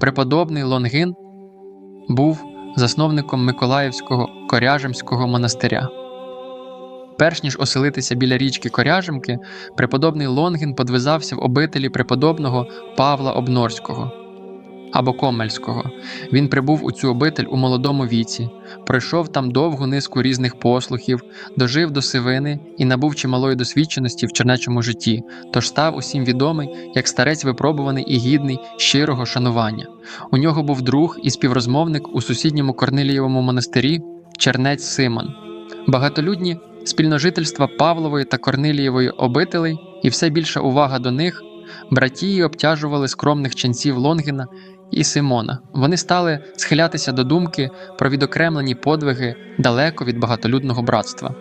Преподобний Лонгин був засновником Миколаївського Коряжемського монастиря. Перш ніж оселитися біля річки Коряжемки, преподобний Лонгін подвизався в обителі преподобного Павла Обнорського або Комельського. Він прибув у цю обитель у молодому віці, пройшов там довгу низку різних послухів, дожив до сивини і набув чималої досвідченості в чернечому житті, тож став усім відомий як старець випробуваний і гідний щирого шанування. У нього був друг і співрозмовник у сусідньому Корнилієвому монастирі Чернець Симон. Багатолюдні спільножительства Павлової та Корнилієвої обителей і все більша увага до них братії обтяжували скромних ченців Лонгіна і Симона. Вони стали схилятися до думки про відокремлені подвиги далеко від багатолюдного братства.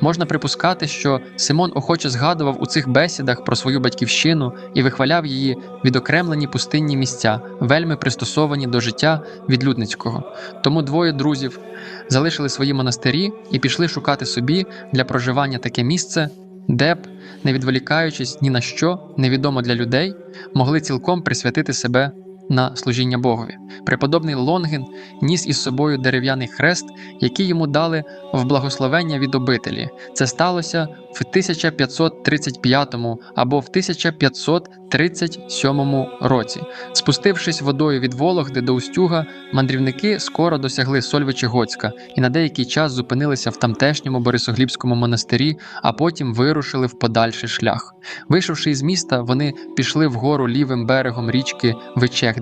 Можна припускати, що Симон охоче згадував у цих бесідах про свою батьківщину і вихваляв її відокремлені пустинні місця, вельми пристосовані до життя відлюдницького. Тому двоє друзів залишили свої монастирі і пішли шукати собі для проживання таке місце, де б, не відволікаючись ні на що, невідомо для людей, могли цілком присвятити себе на служіння Богові. Преподобний Лонгін ніс із собою дерев'яний хрест, який йому дали в благословення від обителі. Це сталося в 1535 або в 1537 році. Спустившись водою від Вологди до Устюга, мандрівники скоро досягли Сольвичі-Гоцька і на деякий час зупинилися в тамтешньому Борисоглібському монастирі, а потім вирушили в подальший шлях. Вийшовши із міста, вони пішли вгору лівим берегом річки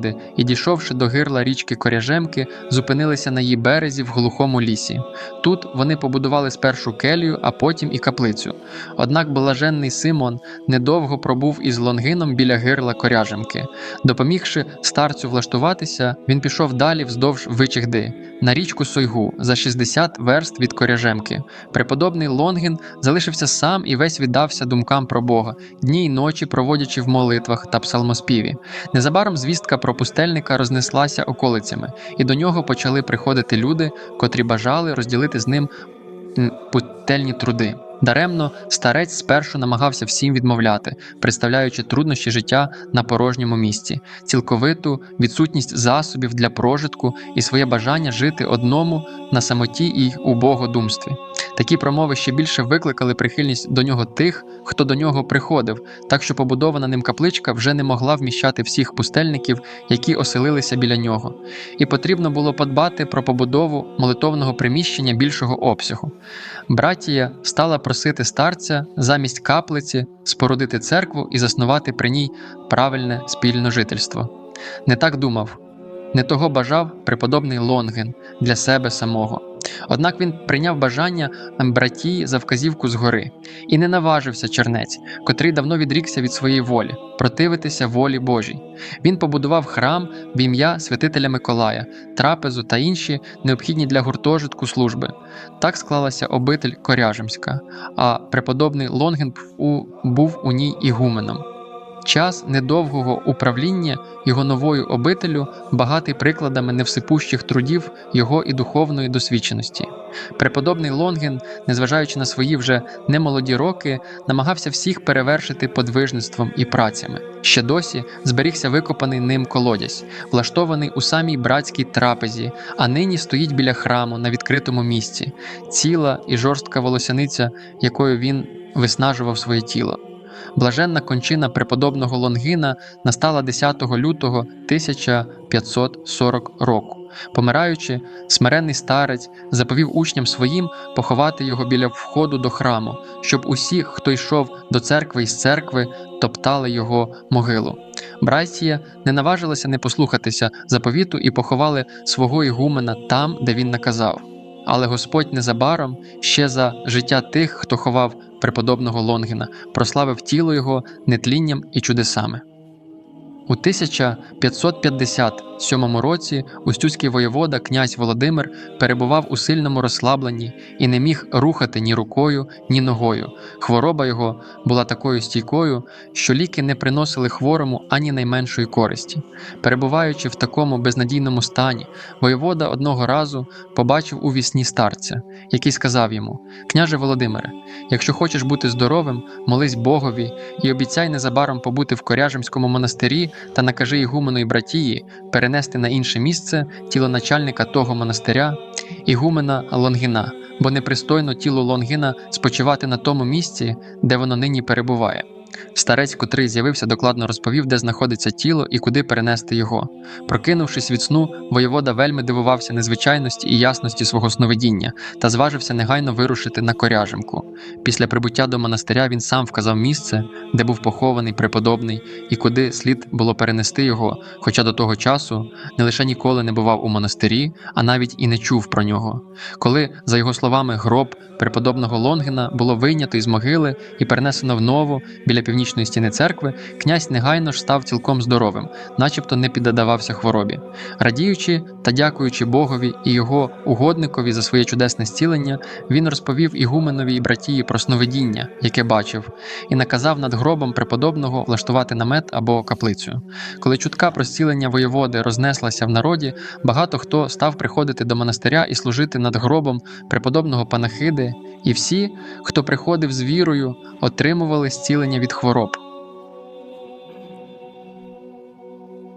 Вичегди і, дійшовши до гирла річки Коряжемки, зупинилися на її березі в глухому лісі. Тут вони побудували спершу келію, а потім і каплицю. Однак блаженний Симон недовго пробув із Лонгином біля гирла Коряжемки. Допомігши старцю влаштуватися, він пішов далі вздовж Вичегди, на річку Сойгу за 60 верст від Коряжемки. Преподобний Лонгін залишився сам і весь віддався думкам про Бога, дні й ночі проводячи в молитвах та псалмоспіві. Незабаром звістка про пустельника рознеслася околицями, і до нього почали приходити люди, котрі бажали розділити з ним м, пустельні труди. Даремно старець спершу намагався всім відмовляти, представляючи труднощі життя на порожньому місці, цілковиту відсутність засобів для прожитку і своє бажання жити одному на самоті і убогодумстві. Такі промови ще більше викликали прихильність до нього тих, хто до нього приходив, так що побудована ним капличка вже не могла вміщати всіх пустельників, які оселилися біля нього, і потрібно було подбати про побудову молитовного приміщення більшого обсягу. Братія стала просити старця замість каплиці спорудити церкву і заснувати при ній правильне спільне жительство. Не так думав, не того бажав преподобний Лонген для себе самого. Однак він прийняв бажання братії за вказівку згори і не наважився чернець, котрий давно відрікся від своєї волі, противитися волі Божій. Він побудував храм в ім'я святителя Миколая, трапезу та інші необхідні для гуртожитку служби. Так склалася обитель Коряжемська, а преподобний Лонген був у ній ігуменом. Час недовгого управління його новою обителю багатий прикладами невсипущих трудів його і духовної досвідченості. Преподобний Лонген, незважаючи на свої вже немолоді роки, намагався всіх перевершити подвижництвом і працями. Ще досі зберігся викопаний ним колодязь, влаштований у самій братській трапезі, а нині стоїть біля храму на відкритому місці, ціла і жорстка волосяниця, якою він виснажував своє тіло. Блаженна кончина преподобного Лонгіна настала 10 лютого 1540 року. Помираючи, смиренний старець заповів учням своїм поховати його біля входу до храму, щоб усі, хто йшов до церкви із церкви, топтали його могилу. Братія не наважилася не послухатися заповіту і поховали свого ігумена там, де він наказав. Але Господь незабаром ще за життя тих, хто ховав преподобного Лонгіна, прославив тіло його нетлінням і чудесами. У 1557 році устюзький воєвода князь Володимир перебував у сильному розслабленні і не міг рухати ні рукою, ні ногою. Хвороба його була такою стійкою, що ліки не приносили хворому ані найменшої користі. Перебуваючи в такому безнадійному стані, воєвода одного разу побачив у вісні старця, який сказав йому: Княже Володимире, якщо хочеш бути здоровим, молись Богові і обіцяй незабаром побути в Коряжемському монастирі, та накажи ігумену і братії перенести на інше місце тіло начальника того монастиря, ігумена Лонгіна, бо непристойно тіло Лонгіна спочивати на тому місці, де воно нині перебуває. Старець, котрий з'явився, докладно розповів, де знаходиться тіло і куди перенести його. Прокинувшись від сну, воєвода вельми дивувався незвичайності і ясності свого сновидіння та зважився негайно вирушити на коряжимку. Після прибуття до монастиря він сам вказав місце, де був похований преподобний, і куди слід було перенести його, хоча до того часу не лише ніколи не бував у монастирі, а навіть і не чув про нього. Коли, за його словами, гроб преподобного Лонгіна було вийнято із могили і перенесено в нову біля північної стіни церкви, князь негайно ж став цілком здоровим, начебто не піддавався хворобі. Радіючи та дякуючи Богові і його угодникові за своє чудесне зцілення, він розповів ігуменові і братії про сновидіння, яке бачив, і наказав над гробом преподобного влаштувати намет або каплицю. Коли чутка про зцілення воєводи рознеслася в народі, багато хто став приходити до монастиря і служити над гробом преподобного панахиди, і всі, хто приходив з вірою, отримували зцілення від хвороб.